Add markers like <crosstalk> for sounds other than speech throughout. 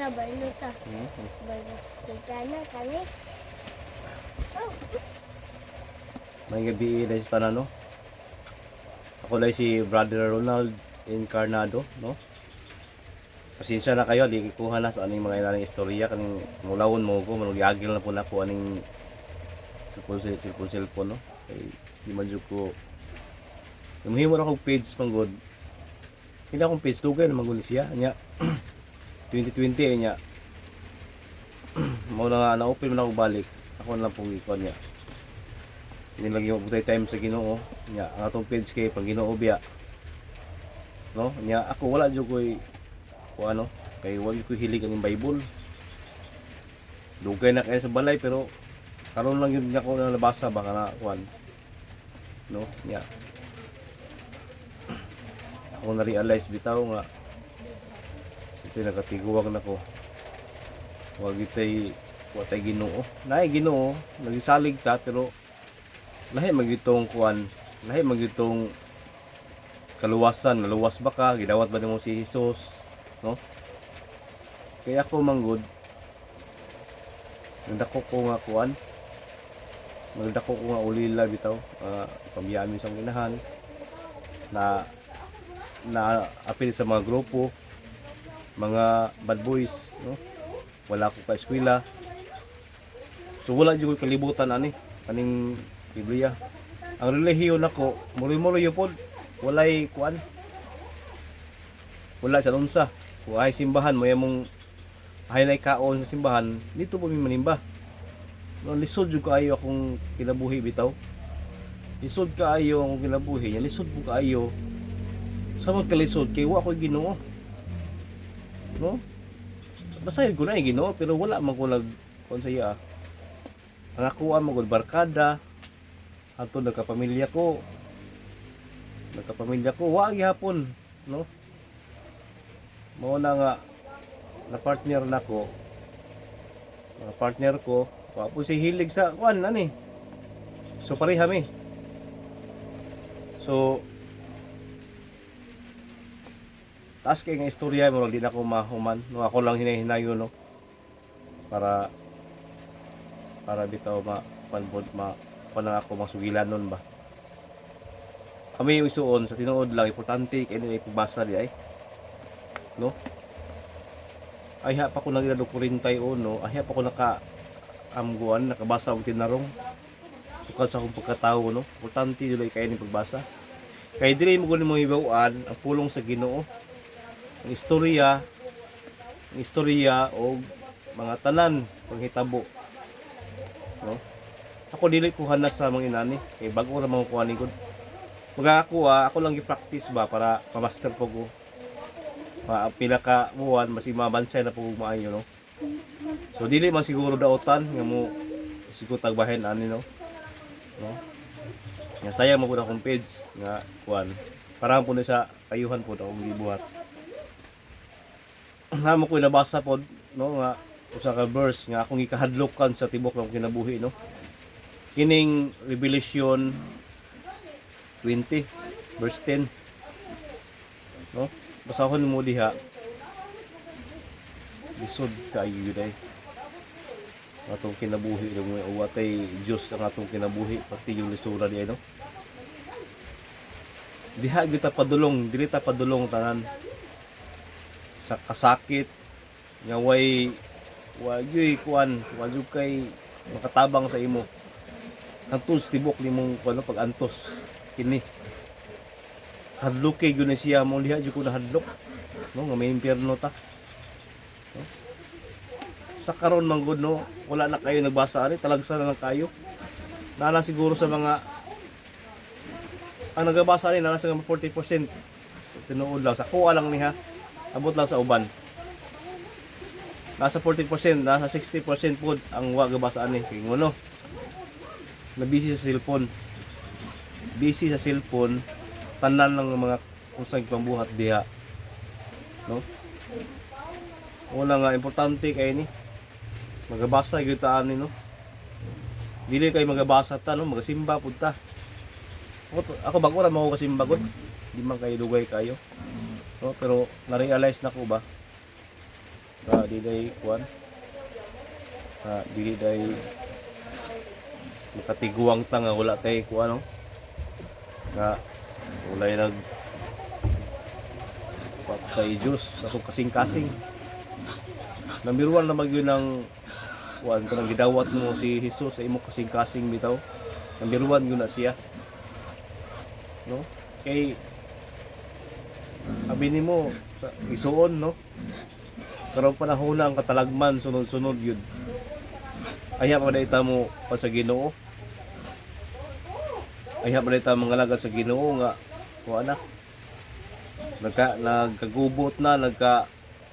ta, barno ta. Hmm. Barno. Tigana kami. Oh, May gabi dahil sa tanan, no? Ako lang si Brother Ronald Encarnado, no? Pasensya na kayo, di kuha na sa aning mga inaning istorya kaning mulawon mo ko, manugyagil na po na po aning cellphone cellphone cellphone, no? Kay di man ko Namahimo na akong page panggod. Hindi akong page dugay na manggod siya. Nya <clears throat> 2020 eh, nya. Mao na nga na-open man ako balik. Ako na lang pong ikon niya. Hindi lagi mo butay time sa Ginoo. Nya ang atong page kay pang Ginoo biya. No? Nya ako wala jud koy ko ano, kay wala ko hilig ang Bible. Dugay na kaya sa balay pero karon lang yun niya ko na nabasa baka na kuan. No? Nya <clears throat> ako na-realize bitaw nga ito nakatiguwag na ko wag itay watay ginoo. Naay ginoo nagisalig ta pero lahi magitong kuan lahi magitong kaluwasan. Naluwas ba ka? Gidawat ba nimo si Hesus no? Kaya ako manggod nagdako ko nga kuan nagdako ko nga ulila bitaw uh, pamiyami sa ginahan na na apil sa mga grupo mga bad boys no? Wala ko ka eskwela. So wala jud ko kalibutan ani kaning Biblia. Ang relihiyon nako muri-muri yo pod walay kuan wala sa unsa kung ay simbahan mo mong haylay kaon sa simbahan dito po mi manimba. No lisod jud kaayo akong kinabuhi bitaw. Lisod kaayo akong kinabuhi nya lisod po kaayo. Sa mga kalisod kay wa ko Ginoo no? Basahin ko na Ginoo pero wala man ko kon sa iya. Ang ako mo gud barkada. Ato nagkapamilya ko. Nagkapamilya ko. Wa gihapon no? Mao na nga na partner nako mga partner ko wa po si hilig sa kuan ani so pareha mi. So taas kay nga istorya mo di na ako mahuman. No ako lang hinahinayo no? Para para bitaw ma panbod ma pa ako masugilan nun ba? Kami yung isuon sa tinuod lang importante kay ni pagbasa di ay. No? Ay ha pa ko nang ilado 41 no? Ay ha pa ko naka amguan nakabasa og tinarong. Sukal sa akong pagkatao no? Importante dili kay ni pagbasa kay dili mo kuno mo hibaw-an ang pulong sa Ginoo ang istorya ang istorya o mga tanan panghitabo no? Ako dili ko hanas sa mga inani kay bago ra mga kuha ni gud Mga ako ah, ako lang gi-practice ba para pa-master po ko? Pa pila ka buwan masi mabansay na po maayo no? So dili man siguro daotan nga mo siguro tagbahin ani no? No? Nga sayang mo na akong page nga kuan para po na sa kayuhan po akong gibuhat Namo ko nabasa pod no nga usa ka verse nga akong gikahadlokan sa tibok ng kinabuhi no. Kining Revelation 20 verse 10 no. Basahon mo diha. Lisod kaayo gyud ay. Atong kinabuhi ng uwatay Dios ang atong kinabuhi pati yung lisura diay no. Diha gyud padulong, dili ta padulong tanan sa kasakit. Nga way wayoy kuan wajud kay makatabang sa imo. Antos tibok nimong kuno pag antos kini. Hadlok kay gyud siya mo liha jud ko na hadlok no nga may impierno ta. No? sa karon man gud no wala na kayo nagbasa ani talagsa na lang kayo. Nala siguro sa mga ang nagabasa ni nala sa mga 40% tinuod lang sa kuha lang niha abot lang sa uban. Nasa 40% nasa 60% po ang wa gabasaan ni kay ngono na busy sa cellphone. Busy sa cellphone. Tanan ng mga usang pambuhat diha. No? Una nga importante kay ni magabasa gyud ta ani no? Dili kay magabasa ta no? Magasimba pud ta. Ako, ako bago ra mao kasimba gud di man kay dugay kayo no pero na-realize na ko ba Nga di day kuan. Nga di day makatiguang ta nga wala tay kuan no. Nga wala nag patay Diyos sa itong kasing-kasing. One na yun ng kuan kanang gidawat mo si Jesus sa imong kasing-kasing bitaw. One yun na siya. No? Kay sabi ni mo isuon no. Karong panahon na ang katalagman sunod-sunod yun. Aya pa ita mo pa sa Ginoo. Aya pa ita mga lagad sa Ginoo nga kuha na. Nagka nagkagubot na, nagka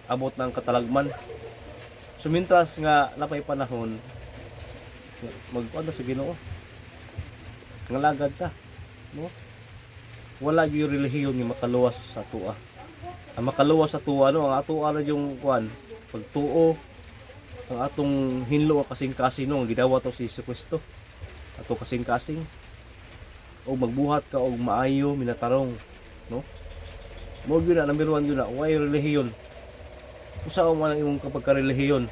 abot ng katalagman. Sumintas nga napay panahon magkuha sa Ginoo. Nga lagad ta, no? Wala gyud relihiyon nga makaluwas sa tuwa. Ang makaluwas sa tuwa no, ang ato ala yung kuan, pagtuo ang atong hinlo ang kasing-kasing no, ang gidawa to si Jesu. Ato kasing-kasing o magbuhat ka og maayo minatarong, no? Mo gyud na number one yun na, why relihiyon? Usa man imong kapag relihiyon,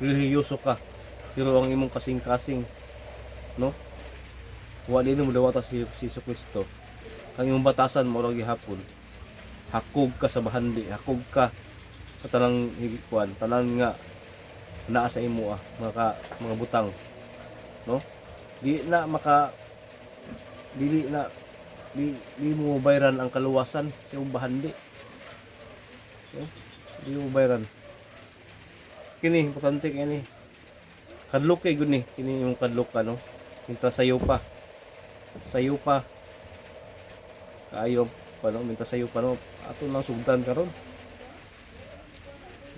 relihiyoso ka. Pero ang imong kasing-kasing, no? Wa din mo dawata si si Jesu Kristo. Ang imong batasan mo ra gihapon. Hakog ka sa bahandi, hakog ka sa tanang higikuan, tanan nga naa sa imo ah, mga mga butang. No? Di na maka dili na di, di mo bayran ang kaluwasan sa imong bahandi. So, di mo bayran. Kini importante kini. Kadlok kay gud ni, kini yung kadlok ka no. Minta sayo pa. Sayo pa. Kaayo pa no, minta sayo pa no. Ato nang sugdan karon.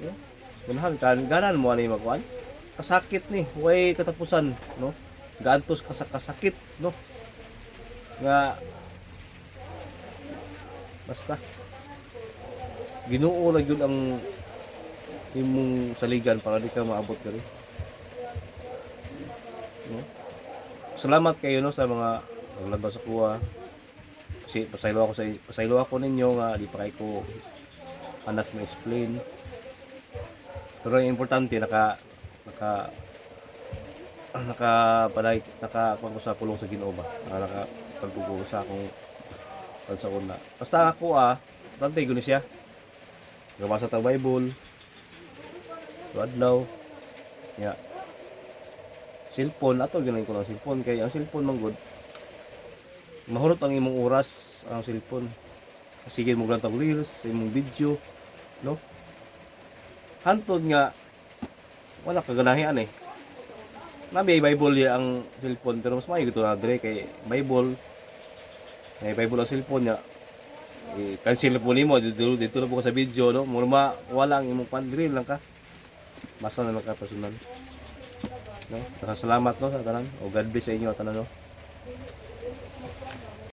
No? Ganahan kan ganan mo ani makuan. Kasakit ni, way katapusan, no? Gaantos ka sa kasakit, no? Nga basta Ginoo na yun ang imong saligan para di ka maabot kari. No? Salamat kayo no sa mga naglantaw sa kuha. Kasi pasaylo ako sa pasaylo ako ninyo nga di pa kay ko anas ma explain. Pero ang importante naka naka naka palay naka ko sa pulong sa Ginoo ba? Naka naka pagtugo sa akong sa una. Basta ako ah, importante guni siya. Gabasa ta Bible. Adlaw. Ya. Cellphone ato ganun ko ng cellphone kay ang cellphone man good. Mahurot ang imong oras ang cellphone. Sige mo lang tag reels sa imong video, no? Hantod nga wala ka ganahian eh. Nabi Bible ya ang cellphone pero mas maayo gito na dire kay Bible. May Bible ang cellphone niya i cancel po nimo dito dito na po sa video no mo ma wala ang imong pan grill lang ka basta na lang ka personal no salamat no sa tanan o God bless sa inyo tanan no